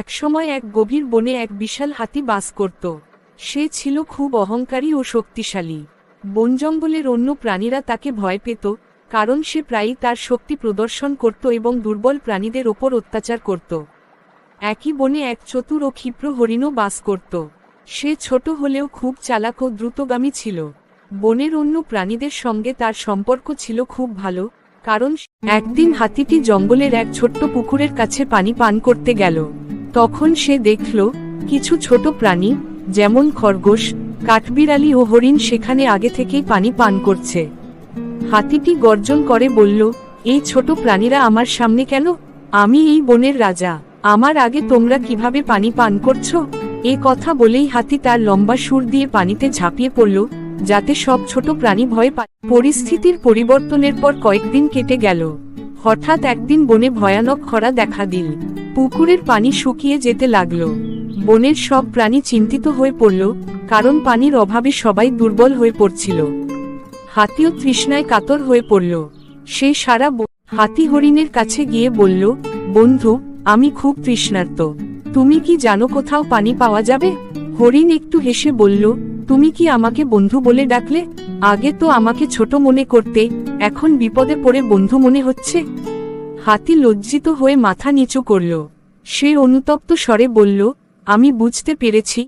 একসময় এক গভীর বনে এক বিশাল হাতি বাস করত। সে ছিল খুব অহংকারী ও শক্তিশালী। বন জঙ্গলের অন্য প্রাণীরা তাকে ভয় পেত, কারণ সে প্রায়ই তার শক্তি প্রদর্শন করত এবং দুর্বল প্রাণীদের ওপর অত্যাচার করত। একই বনে এক চতুর ও ক্ষিপ্র হরিণও বাস করত। সে ছোট হলেও খুব চালাক ও দ্রুতগামী ছিল। বনের অন্য প্রাণীদের সঙ্গে তার সম্পর্ক ছিল খুব ভালো, কারণ একদিন হাতিটি জঙ্গলের এক ছোট্ট পুকুরের কাছে পানি পান করতে গেল। তখন সে দেখল কিছু ছোট প্রাণী, যেমন খরগোশ, কাঠবিড়ালি ও হরিণ সেখানে আগে থেকেই পানি পান করছে। হাতিটি গর্জন করে বলল, এই ছোট প্রাণীরা আমার সামনে কেন? আমি এই বনের রাজা। আমার আগে তোমরা কীভাবে পানি পান করছ? এ কথা বলেই হাতি তার লম্বা সুর দিয়ে পানিতে ঝাঁপিয়ে পড়ল, যাতে সব ছোট প্রাণী ভয় পায়। পরিস্থিতির পরিবর্তনের পর কয়েকদিন কেটে গেল। হঠাৎ একদিন বনে ভয়ানক খরা দেখা দিল। পুকুরের পানি শুকিয়ে যেতে লাগল। বনের সব প্রাণী চিন্তিত হয়ে পড়ল, কারণ পানির অভাবে সবাই দুর্বল হয়ে পড়ছিল। হাতিও তৃষ্ণায় কাতর হয়ে পড়ল। সে সারা হাতি হরিণের কাছে গিয়ে বলল, বন্ধু, আমি খুব তৃষ্ণার্ত। তুমি কি জানো কোথাও পানি পাওয়া যাবে? হরিণ একটু হেসে বলল, তুমি কি আমাকে বন্ধু বলে ডাকলে? আগে তো আমাকে ছোট মনে করতে এখন বিপদে পড়ে বন্ধু মনে হচ্ছে। হাতি লজ্জিত হয়ে মাথা নিচু করল। সে অনুতপ্ত স্বরে বলল, আমি বুঝতে পেরেছি।